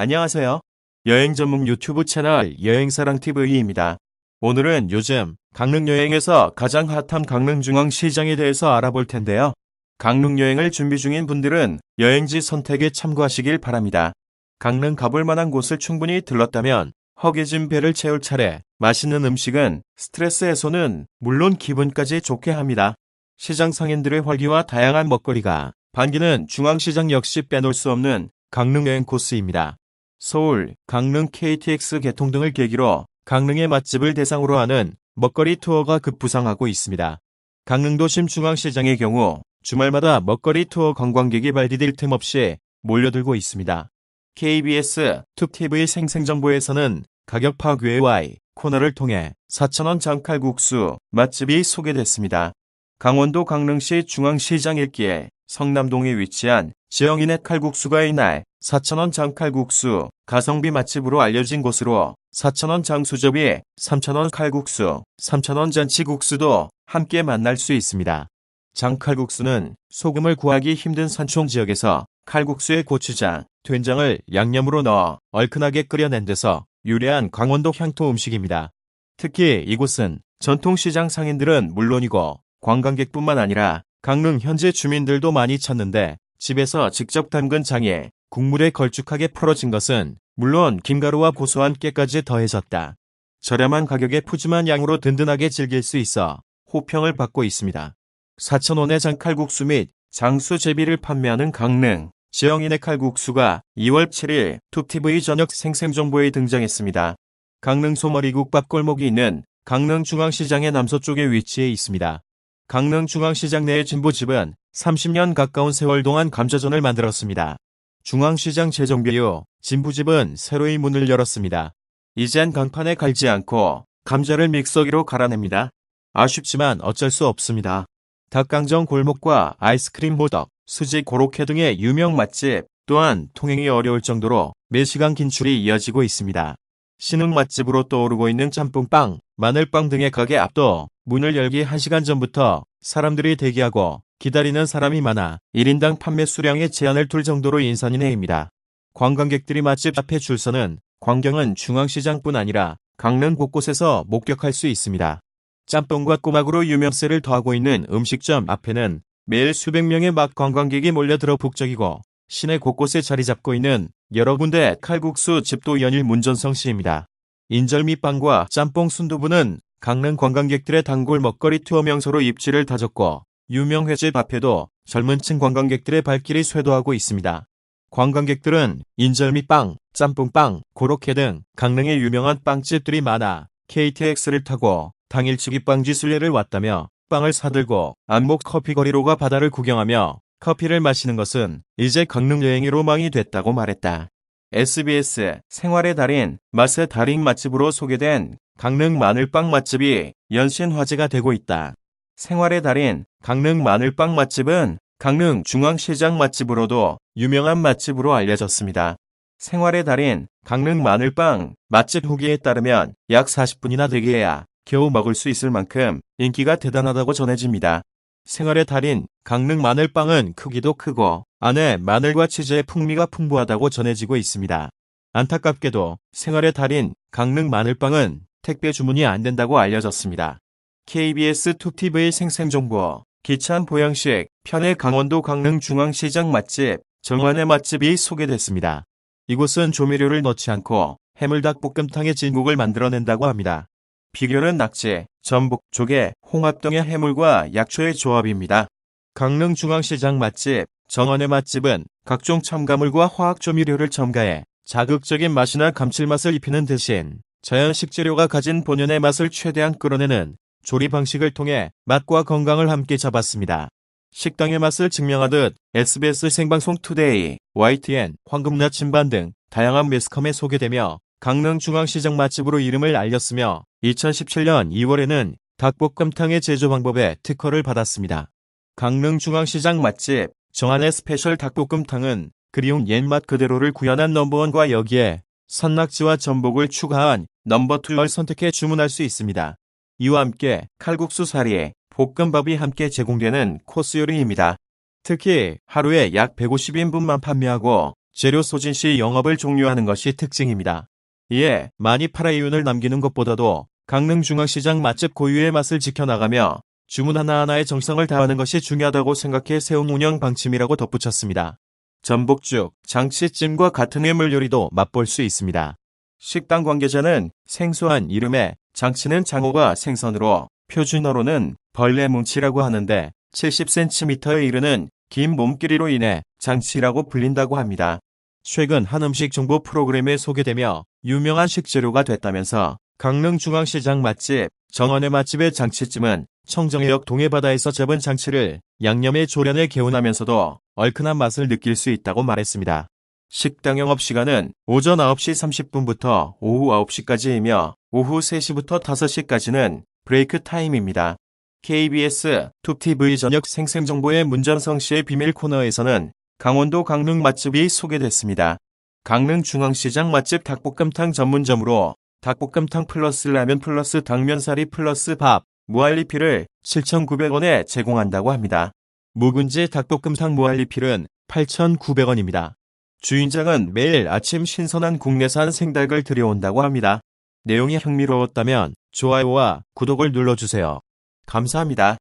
안녕하세요. 여행 전문 유튜브 채널 여행사랑TV입니다. 오늘은 요즘 강릉 여행에서 가장 핫한 강릉중앙시장에 대해서 알아볼 텐데요. 강릉 여행을 준비 중인 분들은 여행지 선택에 참고하시길 바랍니다. 강릉 가볼 만한 곳을 충분히 들렀다면 허기진 배를 채울 차례 맛있는 음식은 스트레스 해소는 물론 기분까지 좋게 합니다. 시장 상인들의 활기와 다양한 먹거리가 반기는 중앙시장 역시 빼놓을 수 없는 강릉 여행 코스입니다. 서울, 강릉 KTX 개통 등을 계기로 강릉의 맛집을 대상으로 하는 먹거리 투어가 급부상하고 있습니다. 강릉 도심 중앙시장의 경우 주말마다 먹거리 투어 관광객이 발디딜 틈 없이 몰려들고 있습니다. KBS 툭TV 생생정보에서는 가격 파괴 Y 코너를 통해 4천원 장칼국수 맛집이 소개됐습니다. 강원도 강릉시 중앙시장 일기에 성남동에 위치한 지영인의 칼국수가 이날 4천원 장칼국수 가성비 맛집으로 알려진 곳으로 4천원 장수접이 3천원 칼국수, 3천원 잔치국수도 함께 만날 수 있습니다. 장칼국수는 소금을 구하기 힘든 산촌 지역에서 칼국수에 고추장, 된장을 양념으로 넣어 얼큰하게 끓여낸 데서 유래한 강원도 향토 음식입니다. 특히 이곳은 전통시장 상인들은 물론이고 관광객뿐만 아니라 강릉 현지 주민들도 많이 찾는데 집에서 직접 담근 장에 국물에 걸쭉하게 풀어진 것은 물론 김가루와 고소한 깨까지 더해졌다. 저렴한 가격에 푸짐한 양으로 든든하게 즐길 수 있어 호평을 받고 있습니다. 4,000원의 장칼국수 및 장수 제비를 판매하는 강릉 지영인의 칼국수가 2월 7일 툭TV 저녁 생생정보에 등장했습니다. 강릉 소머리국밥 골목이 있는 강릉 중앙시장의 남서쪽에 위치해 있습니다. 강릉 중앙시장 내의 진보집은 30년 가까운 세월 동안 감자전을 만들었습니다. 중앙시장 재정비 후 진부집은 새로이 문을 열었습니다. 이젠 강판에 갈지 않고 감자를 믹서기로 갈아냅니다. 아쉽지만 어쩔 수 없습니다. 닭강정 골목과 아이스크림 호떡, 수지 고로케 등의 유명 맛집 또한 통행이 어려울 정도로 매시간 긴출이 이어지고 있습니다. 신흥 맛집으로 떠오르고 있는 짬뽕빵, 마늘빵 등의 가게 앞도 문을 열기 1시간 전부터 사람들이 대기하고 기다리는 사람이 많아 1인당 판매 수량에 제한을 둘 정도로 인산인해입니다. 관광객들이 맛집 앞에 줄 서는 광경은 중앙시장뿐 아니라 강릉 곳곳에서 목격할 수 있습니다. 짬뽕과 꼬막으로 유명세를 더하고 있는 음식점 앞에는 매일 수백 명의 막 관광객이 몰려들어 북적이고 시내 곳곳에 자리 잡고 있는 여러 군데 칼국수 집도 연일 문전성시입니다. 인절미빵과 짬뽕 순두부는 강릉 관광객들의 단골 먹거리 투어 명소로 입지를 다졌고 유명 회집 앞에도 젊은 층 관광객들의 발길이 쇄도하고 있습니다. 관광객들은 인절미빵, 짬뽕빵, 고로케 등 강릉의 유명한 빵집들이 많아 KTX를 타고 당일치기 빵지 순례를 왔다며 빵을 사들고 안목 커피 거리로가 바다를 구경하며 커피를 마시는 것은 이제 강릉 여행의 로망이 됐다고 말했다. SBS 생활의 달인 맛의 달인 맛집으로 소개된 강릉 마늘빵 맛집이 연신 화제가 되고 있다. 생활의 달인 강릉 마늘빵 맛집은 강릉 중앙시장 맛집으로도 유명한 맛집으로 알려졌습니다. 생활의 달인 강릉 마늘빵 맛집 후기에 따르면 약 40분이나 대기해야 겨우 먹을 수 있을 만큼 인기가 대단하다고 전해집니다. 생활의 달인 강릉 마늘빵은 크기도 크고 안에 마늘과 치즈의 풍미가 풍부하다고 전해지고 있습니다. 안타깝게도 생활의 달인 강릉 마늘빵은 택배 주문이 안 된다고 알려졌습니다. KBS 툭TV 생생정보 기찬 보양식 편의 강원도 강릉 중앙시장 맛집 정환의 맛집이 소개됐습니다. 이곳은 조미료를 넣지 않고 해물닭볶음탕의 진국을 만들어낸다고 합니다. 비결은 낙지, 전복, 조개, 홍합 등의 해물과 약초의 조합입니다. 강릉 중앙시장 맛집 정원의 맛집은 각종 첨가물과 화학 조미료를 첨가해 자극적인 맛이나 감칠맛을 입히는 대신 자연 식재료가 가진 본연의 맛을 최대한 끌어내는 조리 방식을 통해 맛과 건강을 함께 잡았습니다. 식당의 맛을 증명하듯 SBS 생방송 투데이, YTN, 황금나 침반 등 다양한 매스컴에 소개되며 강릉 중앙시장 맛집으로 이름을 알렸으며 2017년 2월에는 닭볶음탕의 제조 방법에 특허를 받았습니다. 강릉 중앙시장 맛집 정한의 스페셜 닭볶음탕은 그리운 옛맛 그대로를 구현한 넘버원과 여기에 산낙지와 전복을 추가한 넘버2를 선택해 주문할 수 있습니다. 이와 함께 칼국수 사리에 볶음밥이 함께 제공되는 코스 요리입니다. 특히 하루에 약 150인분만 판매하고 재료 소진 시 영업을 종료하는 것이 특징입니다. 이에 많이 팔아 이윤을 남기는 것보다도 강릉중앙시장 맛집 고유의 맛을 지켜나가며 주문 하나하나의 정성을 다하는 것이 중요하다고 생각해 세운 운영 방침이라고 덧붙였습니다. 전복죽, 장치찜과 같은 해물 요리도 맛볼 수 있습니다. 식당 관계자는 생소한 이름에 장치는 장어가 생선으로 표준어로는 벌레 뭉치라고 하는데 70cm에 이르는 긴 몸길이로 인해 장치라고 불린다고 합니다. 최근 한 음식 정보 프로그램에 소개되며 유명한 식재료가 됐다면서 강릉중앙시장 맛집 정원의 맛집의 장치찜은 청정해역 동해바다에서 잡은 장치를 양념에 조련해 개운하면서도 얼큰한 맛을 느낄 수 있다고 말했습니다. 식당 영업시간은 오전 9시 30분부터 오후 9시까지이며 오후 3시부터 5시까지는 브레이크 타임입니다. KBS 툭TV 저녁 생생정보의 문전성 씨의 비밀 코너에서는 강원도 강릉 맛집이 소개됐습니다. 강릉중앙시장 맛집 닭볶음탕 전문점으로 닭볶음탕 플러스 라면 플러스 당면사리 플러스 밥, 무알리필을 7,900원에 제공한다고 합니다. 묵은지 닭볶음탕 무알리필은 8,900원입니다. 주인장은 매일 아침 신선한 국내산 생닭을 들여온다고 합니다. 내용이 흥미로웠다면 좋아요와 구독을 눌러주세요. 감사합니다.